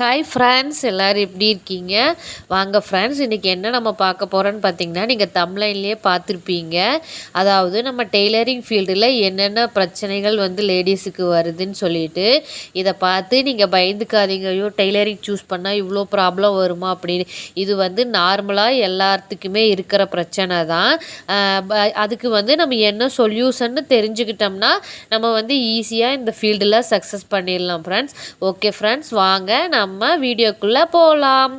Hi friends எல்லோரும் எப்படி இருக்கீங்க? வாங்க ஃப்ரெண்ட்ஸ் இன்றைக்கி என்ன நம்ம பார்க்க போகிறோன்னு பார்த்தீங்கன்னா நீங்கள் தம்லைன்லேயே பார்த்துருப்பீங்க. அதாவது நம்ம டெய்லரிங் ஃபீல்டில் என்னென்ன பிரச்சனைகள் வந்து லேடிஸுக்கு வருதுன்னு சொல்லிட்டு இதை பார்த்து நீங்கள் பயந்துக்காதீங்க. ஐயோ டெய்லரிங் சூஸ் பண்ணால் இவ்வளோ ப்ராப்ளம் வருமா அப்படின்னு. இது வந்து நார்மலாக எல்லாத்துக்குமே இருக்கிற பிரச்சனை தான். அதுக்கு வந்து நம்ம என்ன சொல்யூஷன்னு தெரிஞ்சுக்கிட்டோம்னா நம்ம வந்து ஈஸியாக இந்த ஃபீல்டில் சக்ஸஸ் பண்ணிடலாம் ஃப்ரெண்ட்ஸ் ஓகே ஃப்ரெண்ட்ஸ் வாங்க நம்ம வீடியோக்குள்ளே போகலாம்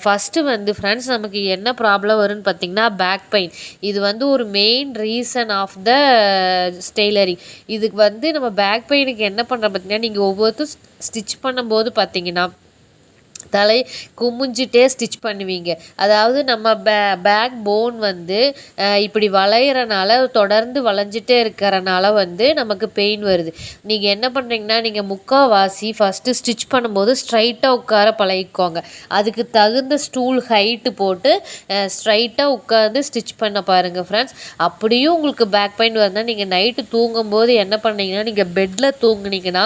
ஃபஸ்ட்டு வந்து ஃப்ரெண்ட்ஸ் நமக்கு என்ன ப்ராப்ளம் வரும்னு பார்த்திங்கன்னா பேக் பெயின் இது வந்து ஒரு மெயின் ரீசன் ஆஃப் த ஸ்டெய்லரிங் இதுக்கு வந்து நம்ம பேக் பெயினுக்கு என்ன பண்ணுறோம் பார்த்திங்கன்னா நீங்கள் ஒவ்வொருத்தரும் ஸ்டிச் பண்ணும்போது பார்த்தீங்கன்னா தலை குமிஞ்சிட்டே ஸ்டிச் பண்ணுவீங்க. அதாவது நம்ம பே பேக் போன் வந்து இப்படி வளையிறனால தொடர்ந்து வளைஞ்சிட்டே இருக்கிறனால வந்து நமக்கு பெயின் வருது. நீங்கள் என்ன பண்ணுறீங்கன்னா நீங்கள் முக்கால்வாசி ஃபஸ்ட்டு ஸ்டிச் பண்ணும்போது ஸ்ட்ரைட்டாக உட்கார பழகிக்கோங்க. அதுக்கு தகுந்த ஸ்டூல் ஹைட்டு போட்டு ஸ்ட்ரைட்டாக உட்காந்து ஸ்டிச் பண்ண பாருங்கள் ஃப்ரெண்ட்ஸ் அப்படியும் உங்களுக்கு பேக் பெயின் வருதுன்னா நீங்கள் நைட்டு தூங்கும்போது என்ன பண்ணீங்கன்னா நீங்கள் பெட்டில் தூங்குனீங்கன்னா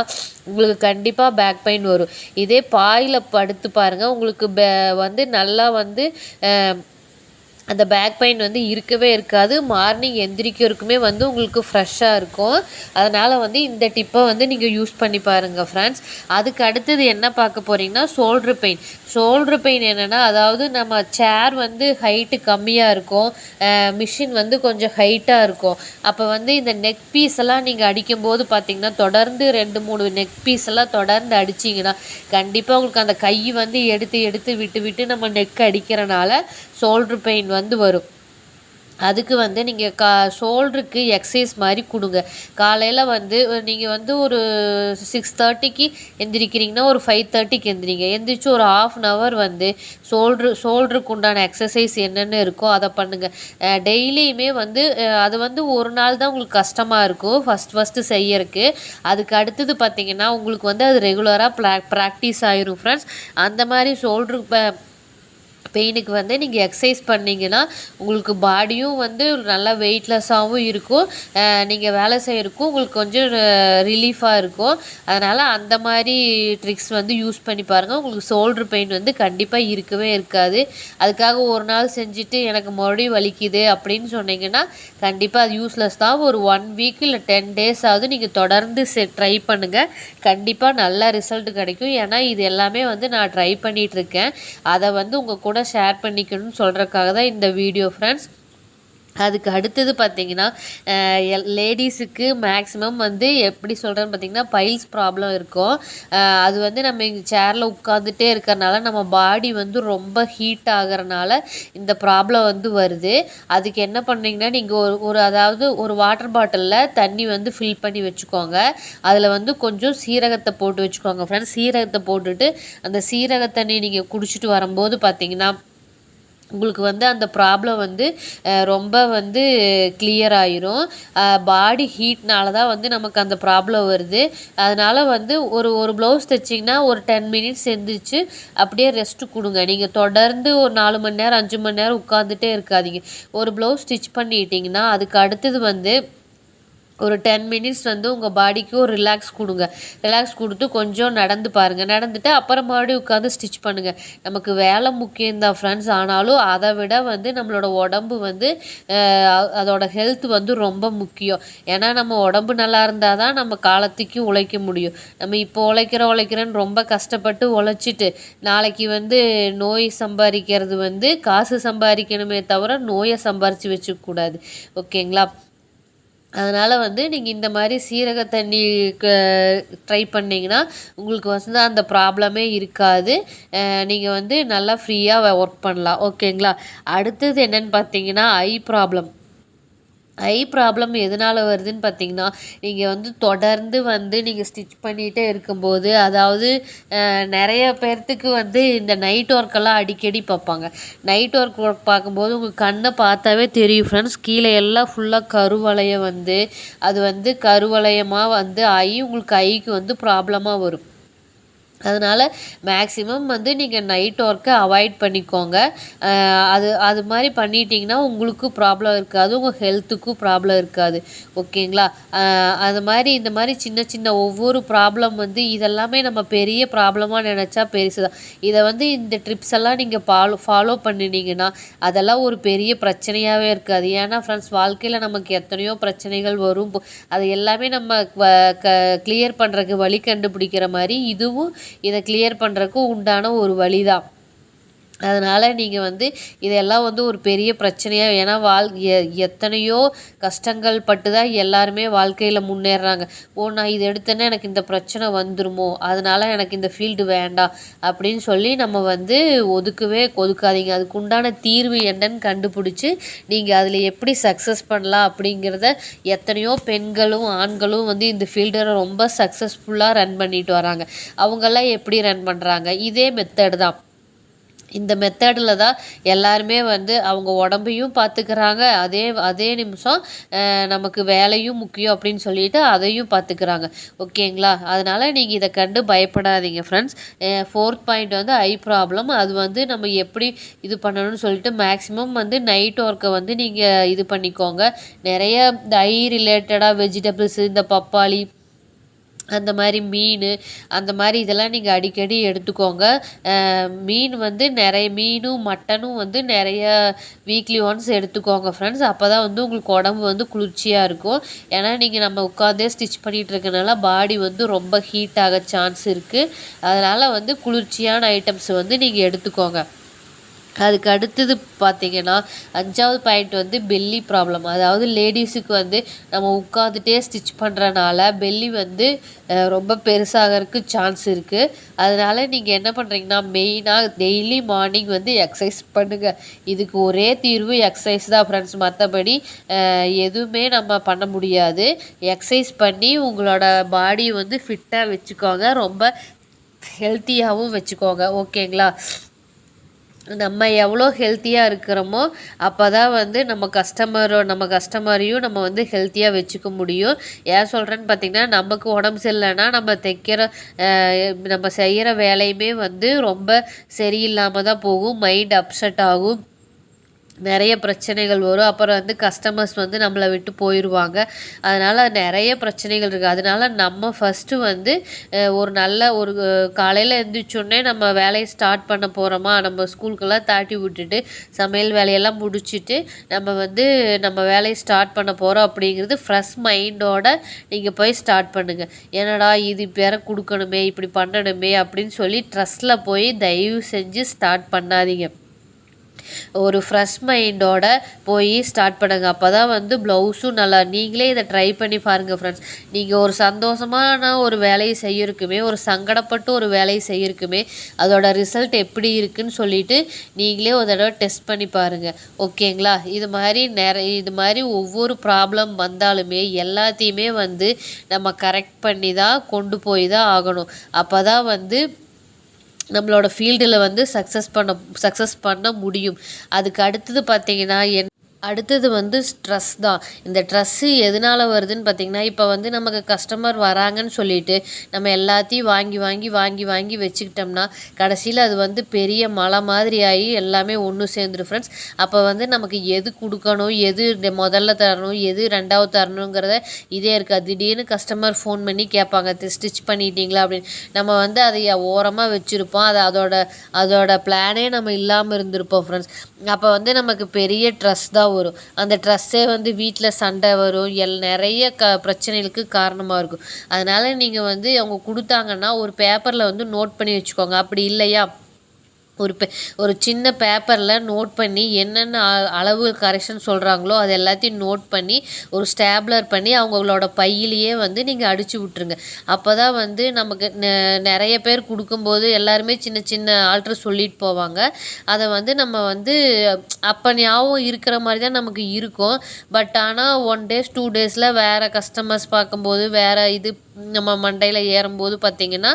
உங்களுக்கு கண்டிப்பாக பேக் பெயின் வரும். இதே பாயில் படுத்து பாருங்கள் உங்களுக்கு பே வந்து நல்லா வந்து அந்த பேக் பெயின் வந்து இருக்கவே இருக்காது. மார்னிங் எந்திரிக்கிறதுக்குமே வந்து உங்களுக்கு ஃப்ரெஷ்ஷாக இருக்கும். அதனால் வந்து இந்த டிப்பை வந்து நீங்கள் யூஸ் பண்ணி பாருங்கள் ஃப்ரெண்ட்ஸ் அதுக்கு அடுத்தது என்ன பார்க்க போகிறீங்கன்னா ஷோல்ட்ரு பெயின் ஷோல்ட்ரு பெயின் என்னென்னா அதாவது நம்ம சேர் வந்து ஹைட்டு கம்மியாக இருக்கும். மிஷின் வந்து கொஞ்சம் ஹைட்டாக இருக்கும். அப்போ வந்து இந்த நெக் பீஸ் எல்லாம் நீங்கள் அடிக்கும்போது பார்த்தீங்கன்னா தொடர்ந்து ரெண்டு மூணு நெக் பீஸ் எல்லாம் தொடர்ந்து அடிச்சிங்கன்னா கண்டிப்பாக உங்களுக்கு அந்த கை வந்து எடுத்து எடுத்து விட்டு விட்டு நம்ம நெக் அடிக்கிறனால ஷோல்ட்ரு பெயின் வந்து வந்து வரும். அதுக்கு வந்து நீங்கள் கா ஷோல்டருக்கு எக்ஸசைஸ் மாதிரி கொடுங்க. காலையில் வந்து நீங்கள் வந்து ஒரு சிக்ஸ் தேர்ட்டிக்கு எந்திரிக்கிறீங்கன்னா ஒரு ஃபைவ் தேர்ட்டிக்கு எந்திரிங்க. எந்திரிச்சு ஒரு ஆஃப் அன் ஹவர் வந்து ஷோல்ட்ரு ஷோல்டருக்கு உண்டான எக்ஸசைஸ் என்னென்ன இருக்கோ அதை பண்ணுங்கள் டெய்லியுமே வந்து அது வந்து ஒரு நாள் தான் உங்களுக்கு கஷ்டமாக இருக்கும். ஃபஸ்ட் ஃபஸ்ட்டு செய்யறதுக்கு. அதுக்கு அடுத்தது பார்த்திங்கன்னா உங்களுக்கு வந்து அது ரெகுலராக ப்ரா ப்ராக்டிஸ் ஆயிரும் ஃப்ரெண்ட்ஸ் அந்த மாதிரி ஷோல்ட்ரு பெயினுக்கு வந்து நீங்கள் எக்ஸசைஸ் பண்ணிங்கன்னா உங்களுக்கு பாடியும் வந்து நல்லா வெயிட்லெஸ்ஸாகவும் இருக்கும். நீங்கள் வேலை செய்கிறக்கும் உங்களுக்கு கொஞ்சம் ரிலீஃபாக இருக்கும். அதனால் அந்த மாதிரி ட்ரிக்ஸ் வந்து யூஸ் பண்ணி பாருங்கள் உங்களுக்கு ஷோல்ட்ரு பெயின் வந்து கண்டிப்பாக இருக்கவே இருக்காது. அதுக்காக ஒரு நாள் செஞ்சுட்டு எனக்கு மறுபடியும் வலிக்குது அப்படின்னு சொன்னீங்கன்னா கண்டிப்பாக அது யூஸ்லெஸ் தான். ஒரு ஒன் வீக் இல்லை டென் டேஸ் ஆகுது நீங்கள் தொடர்ந்து செ ட்ரை பண்ணுங்கள் கண்டிப்பாக நல்ல ரிசல்ட் கிடைக்கும். ஏன்னா இது எல்லாமே வந்து நான் ட்ரை பண்ணிகிட்ருக்கேன் அதை வந்து உங்கள் கூட ஷேர் பண்ணிக்கணும்னு சொல்கிறக்காக தான் இந்த வீடியோ ஃப்ரெண்ட்ஸ் அதுக்கு அடுத்தது பார்த்திங்கன்னா லேடிஸுக்கு மேக்ஸிமம் வந்து எப்படி சொல்கிறேன்னு பார்த்திங்கன்னா பைல்ஸ் ப்ராப்ளம் இருக்கும். அது வந்து நம்ம இங்கே சேரில் உட்காந்துட்டே இருக்கிறனால நம்ம பாடி வந்து ரொம்ப ஹீட் ஆகிறனால இந்த ப்ராப்ளம் வந்து வருது. அதுக்கு என்ன பண்ணிங்கன்னா நீங்கள் ஒரு ஒரு அதாவது ஒரு வாட்டர் பாட்டிலில் தண்ணி வந்து ஃபில் பண்ணி வச்சுக்கோங்க. அதில் வந்து கொஞ்சம் சீரகத்தை போட்டு வச்சுக்கோங்க ஃப்ரெண்ட்ஸ் சீரகத்தை போட்டுட்டு அந்த சீரக தண்ணி நீங்கள் குடிச்சிட்டு வரும்போது பார்த்திங்கன்னா உங்களுக்கு வந்து அந்த ப்ராப்ளம் வந்து ரொம்ப வந்து கிளியர் ஆயிரும். பாடி ஹீட்னால தான் வந்து நமக்கு அந்த ப்ராப்ளம் வருது. அதனால் வந்து ஒரு ஒரு ப்ளவுஸ் தைச்சிங்கன்னா ஒரு டென் மினிட்ஸ் எந்திரிச்சு அப்படியே ரெஸ்ட்டு கொடுங்க. நீங்கள் தொடர்ந்து ஒரு நாலு மணி நேரம் அஞ்சு மணி நேரம் உட்காந்துட்டே இருக்காதீங்க. ஒரு ப்ளவுஸ் ஸ்டிச் பண்ணிட்டீங்கன்னா அதுக்கு அடுத்தது வந்து ஒரு டென் மினிட்ஸ் வந்து உங்கள் பாடிக்கு ஒரு ரிலாக்ஸ் கொடுங்க. ரிலாக்ஸ் கொடுத்து கொஞ்சம் நடந்து பாருங்கள் நடந்துட்டு அப்புறம் மறுபடியும் உட்காந்து ஸ்டிச் பண்ணுங்கள் நமக்கு வேலை முக்கியம்தான் ஃப்ரெண்ட்ஸ் ஆனாலும் அதை விட வந்து நம்மளோட உடம்பு வந்து அதோட ஹெல்த் வந்து ரொம்ப முக்கியம். ஏன்னா நம்ம உடம்பு நல்லா இருந்தால் தான் நம்ம காலத்துக்கு உழைக்க முடியும். நம்ம இப்போ உழைக்கிற உழைக்கிறேன்னு ரொம்ப கஷ்டப்பட்டு உழைச்சிட்டு நாளைக்கு வந்து நோய் சம்பாதிக்கிறது வந்து காசு சம்பாதிக்கணுமே தவிர நோயை சம்பாரித்து வச்சுக்கூடாது ஓகேங்களா? அதனால் வந்து நீங்கள் இந்த மாதிரி சீரக தண்ணி ட்ரை பண்ணிங்கன்னா உங்களுக்கு வந்து அந்த ப்ராப்ளமே இருக்காது. நீங்கள் வந்து நல்லா ஃப்ரீயாக ஒர்க் பண்ணலாம். ஓகேங்களா அடுத்தது என்னென்னு பார்த்தீங்கன்னா ஐ ப்ராப்ளம் ஐ ப்ராப்ளம் எதனால் வருதுன்னு பார்த்தீங்கன்னா நீங்கள் வந்து தொடர்ந்து வந்து நீங்கள் ஸ்டிச் பண்ணிகிட்டே இருக்கும்போது அதாவது நிறைய பேர்த்துக்கு வந்து இந்த நைட் ஒர்க்கெல்லாம் அடிக்கடி பார்ப்பாங்க. நைட் ஒர்க் ஒர்க் பார்க்கும்போது உங்கள் கண்ணை பார்த்தாவே தெரியும் ஃப்ரெண்ட்ஸ் கீழே எல்லாம் ஃபுல்லாக கருவளையம் வந்து அது வந்து கருவளையமாக வந்து ஐ உங்களுக்கு கைக்கு வந்து ப்ராப்ளமாக வரும். அதனால் மேக்ஸிமம் வந்து நீங்கள் நைட் ஒர்க்கை அவாய்ட் பண்ணிக்கோங்க. அது அது மாதிரி பண்ணிட்டீங்கன்னா உங்களுக்கு ப்ராப்ளம் இருக்காது. உங்கள் ஹெல்த்துக்கும் ப்ராப்ளம் இருக்காது. ஓகேங்களா? அது மாதிரி இந்த மாதிரி சின்ன சின்ன ஒவ்வொரு ப்ராப்ளம் வந்து இதெல்லாமே நம்ம பெரிய ப்ராப்ளமாக நினச்சா பெருசு தான். இதை வந்து இந்த ட்ரிப்ஸ் எல்லாம் நீங்கள் ஃபாலோ ஃபாலோ பண்ணினீங்கன்னா அதெல்லாம் ஒரு பெரிய பிரச்சனையாகவே இருக்காது. ஏன்னா ஃப்ரெண்ட்ஸ் வாழ்க்கையில் நமக்கு எத்தனையோ பிரச்சனைகள் வரும். அது எல்லாமே நம்ம க கிளியர் பண்ணுறதுக்கு வழி கண்டுபிடிக்கிற மாதிரி இதுவும் இதை கிளியர் பண்ணுறக்கு உண்டான ஒரு வழி தான் அதனால் நீங்கள் வந்து இதெல்லாம் வந்து ஒரு பெரிய பிரச்சனையாக ஏன்னா வாழ் எ எத்தனையோ கஷ்டங்கள் பட்டு தான் எல்லாருமே வாழ்க்கையில் முன்னேறுறாங்க ஓ நான் இது எடுத்தேன்னா எனக்கு இந்த பிரச்சனை வந்துருமோ? அதனால் எனக்கு இந்த ஃபீல்டு வேண்டாம். அப்படின்னு சொல்லி நம்ம வந்து ஒதுக்கவே ஒதுக்காதீங்க. அதுக்கு உண்டான தீர்வு என்னன்னு கண்டுபிடிச்சி நீங்கள் அதில் எப்படி சக்ஸஸ் பண்ணலாம் அப்படிங்கிறத எத்தனையோ பெண்களும் ஆண்களும் வந்து இந்த ஃபீல்டை ரொம்ப சக்ஸஸ்ஃபுல்லாக ரன் பண்ணிட்டு வராங்க. அவங்கெல்லாம் எப்படி ரன் பண்ணுறாங்க இதே மெத்தடு தான். இந்த மெத்தடில் தான் எல்லாருமே வந்து அவங்க உடம்பையும் பார்த்துக்கிறாங்க. அதே அதே நிமிஷம் நமக்கு வேலையும் முக்கியம் அப்படின்னு சொல்லிட்டு அதையும் பார்த்துக்கிறாங்க. ஓகேங்களா? அதனால் நீங்கள் இதை கண்டு பயப்படாதீங்க ஃப்ரெண்ட்ஸ் ஃபோர்த் பாயிண்ட் வந்து ஐ ப்ராப்ளம் அது வந்து நம்ம எப்படி இது பண்ணணும்னு சொல்லிட்டு மேக்ஸிமம் வந்து நைட் ஒர்க்கை வந்து நீங்கள் இது பண்ணிக்கோங்க. நிறைய இந்த ஐ ரிலேட்டடாக வெஜிடபிள்ஸு இந்த பப்பாளி அந்த மாதிரி மீன் அந்த மாதிரி இதெல்லாம் நீங்கள் அடிக்கடி எடுத்துக்கோங்க. மீன் வந்து நிறைய மீனும் மட்டனும் வந்து நிறைய வீக்லி ஒன்ஸ் எடுத்துக்கோங்க ஃப்ரெண்ட்ஸ் அப்போ தான் வந்து உங்களுக்கு உடம்பு வந்து குளிர்ச்சியாக இருக்கும். ஏன்னா நீங்கள் நம்ம உட்காந்தே ஸ்டிச் பண்ணிகிட்டு இருக்கனால பாடி வந்து ரொம்ப ஹீட் ஆக சான்ஸ் இருக்குது அதனால் வந்து குளிர்ச்சியான ஐட்டம்ஸ் வந்து நீங்கள் எடுத்துக்கோங்க. அதுக்கு அடுத்தது பார்த்திங்கன்னா அஞ்சாவது பாயிண்ட் வந்து பெல்லி ப்ராப்ளம் அதாவது லேடிஸுக்கு வந்து நம்ம உட்காந்துட்டே ஸ்டிச் பண்ணுறனால பெல்லி வந்து ரொம்ப பெருசாகிறதுக்கு சான்ஸ் இருக்குது அதனால் நீங்கள் என்ன பண்ணுறீங்கன்னா மெயினாக டெய்லி மார்னிங் வந்து எக்ஸசைஸ் பண்ணுங்கள் இதுக்கு ஒரே தீர்வு எக்ஸசைஸ் தான் ஃப்ரெண்ட்ஸ் மற்றபடி எதுவுமே நம்ம பண்ண முடியாது. எக்ஸசைஸ் பண்ணி உங்களோட பாடியை வந்து ஃபிட்டாக வச்சுக்கோங்க. ரொம்ப ஹெல்த்தியாகவும் வச்சுக்கோங்க. ஓகேங்களா நம்ம எவ்வளோ ஹெல்த்தியாக இருக்கிறோமோ அப்போ தான் வந்து நம்ம கஸ்டமரோ நம்ம கஸ்டமரையும் நம்ம வந்து ஹெல்த்தியாக வச்சுக்க முடியும். ஏன் சொல்கிறேன்னு பார்த்திங்கன்னா நமக்கு உடம்பு சரியில்லைன்னா நம்ம தைக்கிற நம்ம செய்கிற வேலையுமே வந்து ரொம்ப சரியில்லாமல் தான் போகும். மைண்ட் அப்செட் ஆகும். நிறைய பிரச்சனைகள் வரும். அப்புறம் வந்து கஸ்டமர்ஸ் வந்து நம்மளை விட்டு போயிடுவாங்க அதனால் நிறைய பிரச்சனைகள் இருக்குது அதனால் நம்ம ஃபஸ்ட்டு வந்து ஒரு நல்ல ஒரு காலையில் எழுந்திரிச்சோடனே நம்ம வேலையை ஸ்டார்ட் பண்ண போகிறோமா நம்ம ஸ்கூலுக்கெல்லாம் தாட்டி விட்டுட்டு சமையல் வேலையெல்லாம் முடிச்சுட்டு நம்ம வந்து நம்ம வேலையை ஸ்டார்ட் பண்ண போகிறோம் அப்படிங்கிறது ஃப்ரெஷ் மைண்டோட நீங்கள் போய் ஸ்டார்ட் பண்ணுங்கள் என்னடா இது பேரை கொடுக்கணுமே இப்படி பண்ணணுமே அப்படின்னு சொல்லி ட்ரெஸ்ஸில் போய் தயவு செஞ்சு ஸ்டார்ட் பண்ணாதீங்க. ஒரு ஃப்ரெஷ் மைண்டோட போய் ஸ்டார்ட் பண்ணுங்க. அப்போ தான் வந்து ப்ளவுஸும் நல்லா நீங்களே இதை ட்ரை பண்ணி பாருங்கள் ஃப்ரெண்ட்ஸ் நீங்கள் ஒரு சந்தோஷமான ஒரு வேலையை செய்யறக்குமே ஒரு சங்கடப்பட்டு ஒரு வேலையை செய்யறக்குமே அதோட ரிசல்ட் எப்படி இருக்குன்னு சொல்லிட்டு நீங்களே ஒரு தடவை டெஸ்ட் பண்ணி பாருங்கள் ஓகேங்களா இது மாதிரி நிறைய இது மாதிரி ஒவ்வொரு ப்ராப்ளம் வந்தாலுமே எல்லாத்தையுமே வந்து நம்ம கரெக்ட் பண்ணி தான் கொண்டு போய் தான் ஆகணும். அப்போ தான் வந்து நம்மளோட ஃபீல்டில் வந்து சக்ஸஸ் பண்ண சக்ஸஸ் பண்ண முடியும். அதுக்கு அடுத்தது பார்த்திங்கன்னா என் அடுத்தது வந்து ஸ்ட்ரெஸ் தான். இந்த ட்ரெஸ்ஸு எதனால் வருதுன்னு பார்த்திங்கன்னா இப்போ வந்து நமக்கு கஸ்டமர் வராங்கன்னு சொல்லிட்டு நம்ம எல்லாத்தையும் வாங்கி வாங்கி வாங்கி வாங்கி வச்சுக்கிட்டோம்னா கடைசியில் அது வந்து பெரிய மலை மாதிரி ஆகி எல்லாமே ஒன்று சேர்ந்துடும் ஃப்ரெண்ட்ஸ் அப்போ வந்து நமக்கு எது கொடுக்கணும் எது முதல்ல தரணும் எது ரெண்டாவது தரணுங்கிறத இதே இருக்காது. திடீர்னு கஸ்டமர் ஃபோன் பண்ணி கேட்பாங்க ஸ்டிச் பண்ணிட்டீங்களா? அப்படின்னு. நம்ம வந்து அதை ஓரமாக வச்சுருப்போம். அதை அதோட அதோட பிளானே நம்ம இல்லாமல் இருந்திருப்போம் ஃப்ரெண்ட்ஸ் அப்போ வந்து நமக்கு பெரிய ட்ரெஸ் தான் வரும். அந்த ட்ரெஸ்ஸே வந்து வீட்டில் சண்டை வரும். எல் நிறைய க பிரச்சனைகளுக்கு காரணமாக இருக்கும். அதனால் நீங்கள் வந்து அவங்க கொடுத்தாங்கன்னா ஒரு பேப்பரில் வந்து நோட் பண்ணி வச்சுக்கோங்க. அப்படி இல்லையா? ஒரு பே ஒரு சின்ன பேப்பரில் நோட் பண்ணி என்னென்ன அளவு கரெக்ஷன் சொல்கிறாங்களோ அது எல்லாத்தையும் நோட் பண்ணி ஒரு ஸ்டேப்லர் பண்ணி அவங்களோட பையிலேயே வந்து நீங்கள் அடித்து விட்ருங்க அப்போ தான் வந்து நமக்கு நிறைய பேர் கொடுக்கும்போது எல்லாருமே சின்ன சின்ன ஆல்ட்ரு சொல்லிட்டு போவாங்க. அதை வந்து நம்ம வந்து அப்போ ஞாபகம் இருக்கிற மாதிரி தான் நமக்கு இருக்கும். பட் ஆனால் ஒன் டேஸ் டூ டேஸில் வேறு கஸ்டமர்ஸ் பார்க்கும்போது வேறு இது நம்ம மண்டையில் ஏறும்போது பார்த்திங்கன்னா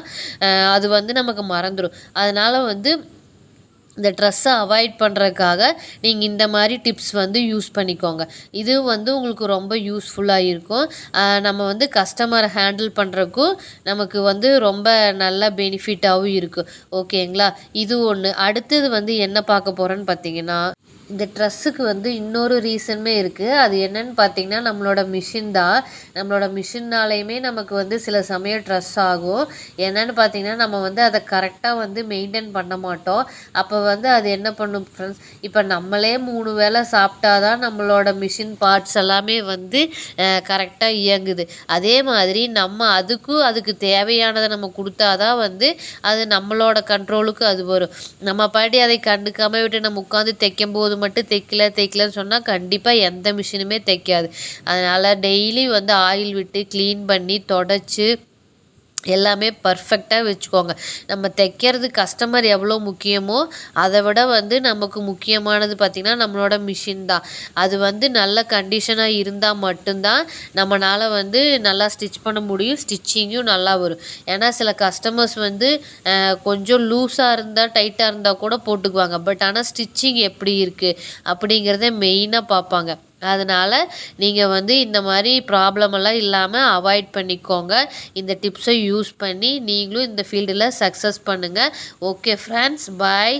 அது வந்து நமக்கு மறந்துடும் அதனால் வந்து இந்த ட்ரெஸ்ஸை அவாய்ட் பண்ணுறதுக்காக நீங்கள் இந்த மாதிரி டிப்ஸ் வந்து யூஸ் பண்ணிக்கோங்க. இது வந்து உங்களுக்கு ரொம்ப யூஸ்ஃபுல்லாக இருக்கும். நம்ம வந்து கஸ்டமரை ஹேண்டில் பண்ணுறக்கும் நமக்கு வந்து ரொம்ப நல்ல பெனிஃபிட்டாகவும் இருக்குது ஓகேங்களா? இது ஒன்று அடுத்தது வந்து என்ன பார்க்க போகிறோன்னு பார்த்தீங்கன்னா இந்த ட்ரெஸ்ஸுக்கு வந்து இன்னொரு ரீசனுமே இருக்குது அது என்னன்னு பார்த்தீங்கன்னா நம்மளோட மிஷின் தான். நம்மளோட மிஷின்னாலேயுமே நமக்கு வந்து சில சமயம் ட்ரெஸ் ஆகும். என்னன்னு பார்த்தீங்கன்னா நம்ம வந்து அதை கரெக்டாக வந்து மெயின்டைன் பண்ண மாட்டோம். அப்போ வந்து அது என்ன பண்ணும் ஃப்ரெண்ட்ஸ் இப்போ நம்மளே மூணு வேளை சாப்பிட்டா தான் நம்மளோட மிஷின் பார்ட்ஸ் எல்லாமே வந்து கரெக்டாக இயங்குது. அதே மாதிரி நம்ம அதுக்கும் அதுக்கு தேவையானதை நம்ம கொடுத்தாதான் வந்து அது நம்மளோட கண்ட்ரோலுக்கு அது வரும். நம்ம பாட்டி அதை கண்டுக்காமல் விட்டு நம்ம உட்காந்து தைக்கும்போது போது மட்டும் தைக்கல தைக்கலன்னு சொன்னால் கண்டிப்பாக எந்த மிஷினுமே தைக்காது அதனால் டெய்லி வந்து ஆயில் விட்டு க்ளீன் பண்ணி தொடச்சி எல்லாமே பர்ஃபெக்டாக வச்சுக்கோங்க. நம்ம தைக்கிறது கஸ்டமர் எவ்வளோ முக்கியமோ அதை விட வந்து நமக்கு முக்கியமானது பார்த்திங்கன்னா நம்மளோட மிஷின் தான். அது வந்து நல்ல கண்டிஷனாக இருந்தால் மட்டும்தான் நம்மளால் வந்து நல்லா ஸ்டிச் பண்ண முடியும் ஸ்டிச்சிங்கும் நல்லா வரும். ஏன்னா சில கஸ்டமர்ஸ் வந்து கொஞ்சம் லூஸாக இருந்தால் டைட்டாக இருந்தால் கூட போட்டுக்குவாங்க. பட் ஆனால் ஸ்டிச்சிங் எப்படி இருக்குது அப்படிங்கிறத மெயினாக பார்ப்பாங்க. அதனால் நீங்கள் வந்து இந்த மாதிரி ப்ராப்ளமெல்லாம் இல்லாமல் அவாய்ட் பண்ணிக்கோங்க. இந்த டிப்ஸை யூஸ் பண்ணி நீங்களும் இந்த ஃபீல்டில் சக்ஸஸ் பண்ணுங்கள் ஓகே ஃப்ரெண்ட்ஸ் பாய்